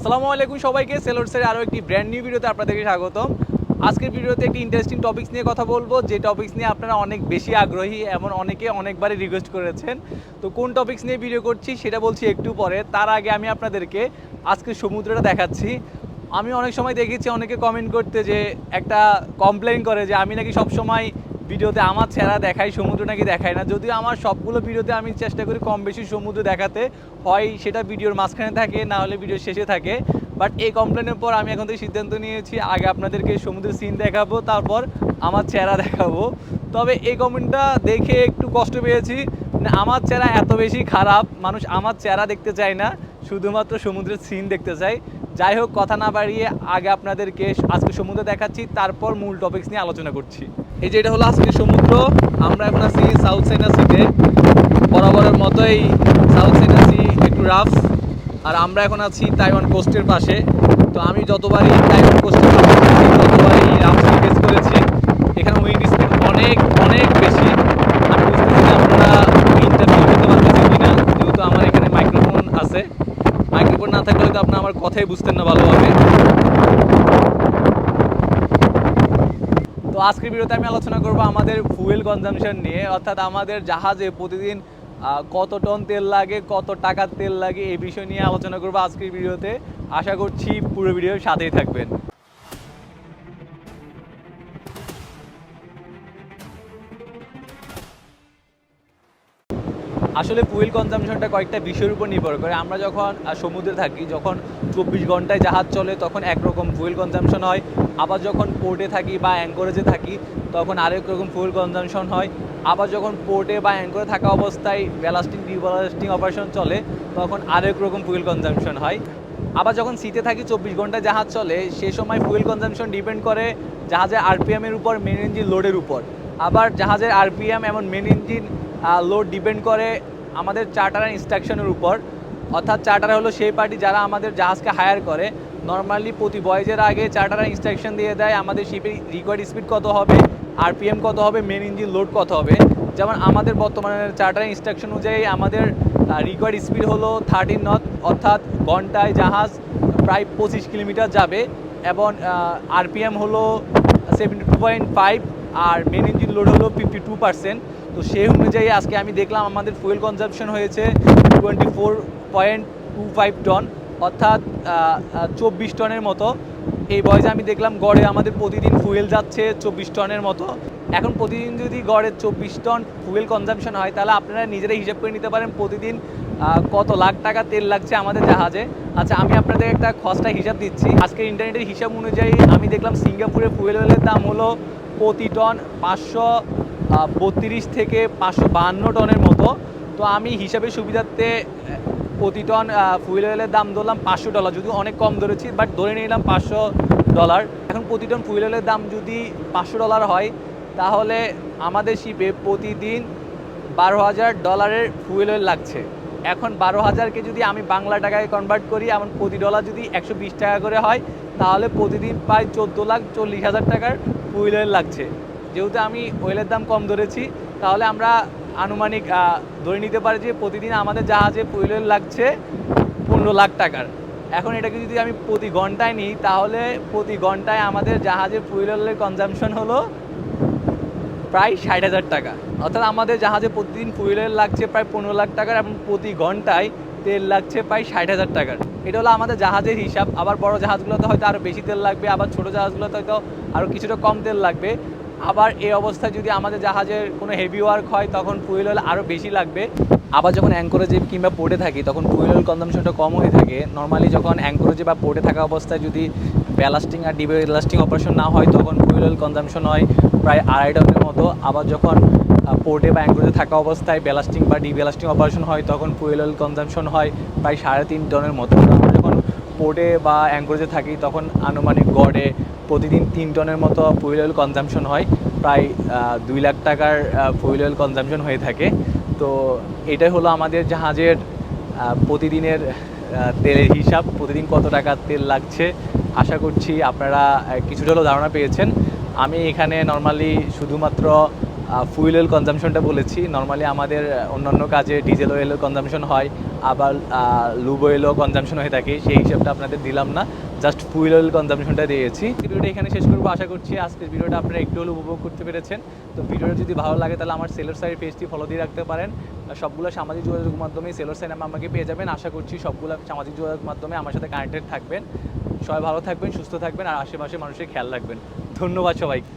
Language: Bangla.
আসসালামু আলাইকুম সবাইকে সেলোরসের আরও একটি ব্র্যান্ড নিউ ভিডিওতে আপনাদেরকে স্বাগতম। আজকের ভিডিওতে একটি ইন্টারেস্টিং টপিক্স নিয়ে কথা বলব, যে টপিকস নিয়ে আপনারা অনেক বেশি আগ্রহী, এমন অনেকে অনেকবারই রিকোয়েস্ট করেছেন। তো কোন টপিক্স নিয়ে ভিডিও করছি সেটা বলছি একটু পরে, তার আগে আমি আপনাদেরকে আজকে সমুদ্রটা দেখাচ্ছি। আমি অনেক সময় দেখেছি অনেকে কমেন্ট করতে যে, একটা কমপ্লেন করে যে, আমি নাকি সব সময় ভিডিওতে আমার চেহারা দেখাই সমুদ্র নাকি দেখায় না। যদিও আমার সবগুলো ভিডিওতে আমি চেষ্টা করি কম বেশি সমুদ্র দেখাতে। হয় সেটা ভিডিওর মাঝখানে থাকে, না হলে ভিডিওর শেষে থাকে। বাট এই কমপ্লেনের পর আমি এখন থেকে সিদ্ধান্ত নিয়েছি, আগে আপনাদেরকে সমুদ্রের সিন দেখাবো, তারপর আমার চেহারা দেখাবো। তবে এই কমেন্টটা দেখে একটু কষ্ট পেয়েছি। আমার চেহারা এত বেশি খারাপ, মানুষ আমার চেহারা দেখতে চায় না, শুধুমাত্র সমুদ্রের সিন দেখতে চায়। যাই হোক, কথা না বাড়িয়ে আগে আপনাদেরকে আজকে সমুদ্র দেখাচ্ছি, তারপর মূল টপিকস নিয়ে আলোচনা করছি। এই যে এটা হলো আজকে সমুদ্র, আমরা এখন আছি সাউথ চাইনা সিতে বরাবরের মতোই সাউথ চাইনা সি একটু রাফ আর আমরা এখন আছি তাইওয়ান কোস্টের পাশে। তো আমি যতবারই তাইওয়ান কোস্টের পাশে ততবারই রাফ সি ফেস করেছি। এখানে উইন্ড স্পিড অনেক অনেক বেশি। আমি বুঝতেছি না আপনারা ইন্টারভিউ করতে পারতেছি কিনা, যেহেতু আমার এখানে মাইক্রোফোন আছে। মাইক্রোফোন না থাকলে তো আপনার আমার কথাই বুঝতেন না ভালোভাবে। আজকের ভিডিওতে আমি আলোচনা করব আমাদের ফুয়েল কনজামশন নিয়ে, অর্থাৎ আমাদের জাহাজে প্রতিদিন কত টন তেল লাগে, কত টাকার তেল লাগে, এই বিষয় নিয়ে আলোচনা করব আজকের ভিডিওতে। আশা করছি পুরো ভিডিওর সাথেই থাকবেন। আসলে ফুয়েল কনজামশনটা কয়েকটা বিষয়ের উপর নির্ভর করে। আমরা যখন সমুদ্রে থাকি, যখন চব্বিশ ঘন্টায় জাহাজ চলে, তখন একরকম ফুয়েল কনজামশন হয়। আবার যখন পোর্টে থাকি বা অ্যাঙ্করেজে থাকি, তখন আরেক রকম ফুয়েল কনজামশন হয়। আবার যখন পোর্টে বা অ্যাঙ্করে থাকা অবস্থায় ব্যালাস্টিং ডিব্যালাস্টিং অপারেশন চলে, তখন আরেক রকম ফুয়েল কনজামশন হয়। আবার যখন সিটে থাকি, চব্বিশ ঘণ্টা জাহাজ চলে, সে সময় ফুয়েল কনজামশন ডিপেন্ড করে জাহাজের আরপিএম এর উপর মেন ইঞ্জিন লোডের উপর। আবার জাহাজের আরপিএম এমন মেন ইঞ্জিন লোড ডিপেন্ড করে আমাদের চার্টার ইনস্ট্রাকশনের উপর। অর্থাৎ চার্টার হলো সেই পার্টি যারা আমাদের জাহাজকে হায়ার করে। নর্মালি প্রতি বয়েজের আগে চার্টার ইনস্ট্রাকশন দিয়ে দেয় আমাদের শিপের রিকোয়ার্ড স্পিড কত হবে আরপিএম কত হবে মেন ইঞ্জিন লোড কত হবে। যেমন আমাদের বর্তমানে চার্টার ইনস্ট্রাকশন অনুযায়ী আমাদের রিকোয়ার্ড স্পিড হলো থার্টিন নট অর্থাৎ ঘন্টায় জাহাজ প্রায় পঁচিশ কিলোমিটার যাবে এবং আরপিএম হলো সেভেন্টি টু পয়েন্ট ফাইভ আর মেন ইঞ্জিন লোড হলো ফিফটি টু পার্সেন্ট তো সেই অনুযায়ী আজকে আমি দেখলাম আমাদের ফুয়েল কনজাম্পশন হয়েছে twenty four point two five ton অর্থাৎ চব্বিশ টনের মতো। এই বয়সে আমি দেখলাম গড়ে আমাদের প্রতিদিন ফুয়েল যাচ্ছে চব্বিশ টনের মতো। এখন প্রতিদিন যদি গড়ে চব্বিশ টন ফুয়েল কনজাম্পশন হয়, তাহলে আপনারা নিজেরাই হিসাব করে নিতে পারেন প্রতিদিন কত লাখ টাকা তেল লাগছে আমাদের জাহাজে। আচ্ছা আমি আপনাদের একটা খসটা হিসাব দিচ্ছি। আজকে ইন্টারনেটের হিসাব অনুযায়ী আমি দেখলাম সিঙ্গাপুরে ফুয়েল অয়েলের দাম হলো প্রতি টন পাঁচশো বত্রিশ থেকে পাঁচশো বাহান্ন টনের মতো। তো আমি হিসাবে সুবিধার্থে প্রতি টন ফুয়েল অয়েলের দাম ধরলাম পাঁচশো ডলার। যদিও অনেক কম ধরেছি বাট ধরে নিলাম পাঁচশো ডলার। এখন প্রতি টন ফুয়েল অয়েলের দাম যদি পাঁচশো ডলার হয়, তাহলে আমাদের শিপে প্রতিদিন বারো হাজার ডলারের ফুয়েল অয়েল লাগছে। এখন বারো হাজারকে যদি আমি বাংলা টাকায় কনভার্ট করি, এমন প্রতি ডলার যদি একশো বিশ টাকা করে হয়, তাহলে প্রতিদিন প্রায় চোদ্দ লাখ চল্লিশ হাজার টাকার ফুয়েল অয়েল লাগছে। যেহেতু আমি ওয়েলের দাম কম ধরেছি, তাহলে আমরা আনুমানিক ধরে নিতে পারি যে প্রতিদিন আমাদের জাহাজে অয়েল লাগছে পনেরো লাখ টাকার। এখন এটাকে যদি আমি প্রতি ঘন্টায় নিই, তাহলে প্রতি ঘন্টায় আমাদের জাহাজে ফুয়েল অয়েলের কনজামশন হলো প্রায় ষাট হাজার টাকা। অর্থাৎ আমাদের জাহাজে প্রতিদিন ফুয়েল অয়েল লাগছে প্রায় পনেরো লাখ টাকার এবং প্রতি ঘন্টায় তেল লাগছে প্রায় ষাট হাজার টাকার। এটা হলো আমাদের জাহাজের হিসাব। আবার বড় জাহাজগুলোতে হয়তো আরও বেশি তেল লাগবে, আবার ছোট জাহাজগুলোতে হয়তো আরও কিছুটা কম তেল লাগবে। আবার এই অবস্থায় যদি আমাদের জাহাজের কোনো হেভি ওয়ার্ক হয়, তখন ফুয়েল অয়েল আরও বেশি লাগবে। আবার যখন অ্যাঙ্করেজে কিংবা পোর্টে থাকি, তখন ফুয়েল অয়েল কনজামশনটা কম হয়ে থাকে। নর্মালি যখন অ্যাঙ্করেজে বা পোর্টে থাকা অবস্থায় যদি ব্যালাস্টিং আর ডিবেলাস্টিং অপারেশন না হয়, তখন ফুয়েল অয়েল কনজামশন হয় প্রায় আড়াই টনের মতো। আবার যখন পোর্টে বা অ্যাঙ্করেজে থাকা অবস্থায় ব্যালাস্টিং বা ডিব্যালাস্টিং অপারেশন হয়, তখন ফুয়েল অয়েল কনজামশন হয় প্রায় সাড়ে তিন টনের মতো। পোর্টে বা অ্যাঙ্করেজে থাকি, তখন আনুমানিক গড়ে প্রতিদিন তিন টনের মতো ফুয়েল অয়েল কনজামশন হয়। প্রায় দুই লাখ টাকার ফুয়েল অয়েল কনজামশন হয়ে থাকে। তো এটাই হলো আমাদের জাহাজের প্রতিদিনের তেলের হিসাব, প্রতিদিন কত টাকা তেল লাগছে। আশা করছি আপনারা কিছুটা হলেও ধারণা পেয়েছেন। আমি এখানে নর্মালি শুধুমাত্র ফুয়েল অয়েল কনজামশনটা বলেছি। নর্মালি আমাদের অন্যান্য কাজে ডিজেল অয়েলের কনজামশন হয়, আবার লুব অয়েলও কনজামশন হয়ে থাকে, সেই হিসাবটা আপনাদের দিলাম না জাস্ট ফুয়েল অয়েল কনজামশনটা দিয়েছি। ভিডিওটা এখানে শেষ করব, আশা করছি আজকের ভিডিওটা আপনারা একটু হলেও উপভোগ করতে পেরেছেন। তো ভিডিওটা যদি ভালো লাগে, তাহলে আমার সেলর সাইড পেজটি ফলো দিয়ে রাখতে পারেন। সবগুলো সামাজিক যোগাযোগ মাধ্যমে সেলর সাইড আমাকে পেয়ে যাবেন। আশা করছি সবগুলো সামাজিক যোগাযোগ মাধ্যমে আমার সাথে কানেক্টেড থাকবেন। সবাই ভালো থাকবেন, সুস্থ থাকবেন, আর আশেপাশে মানুষের খেয়াল রাখবেন। ধন্যবাদ সবাইকে।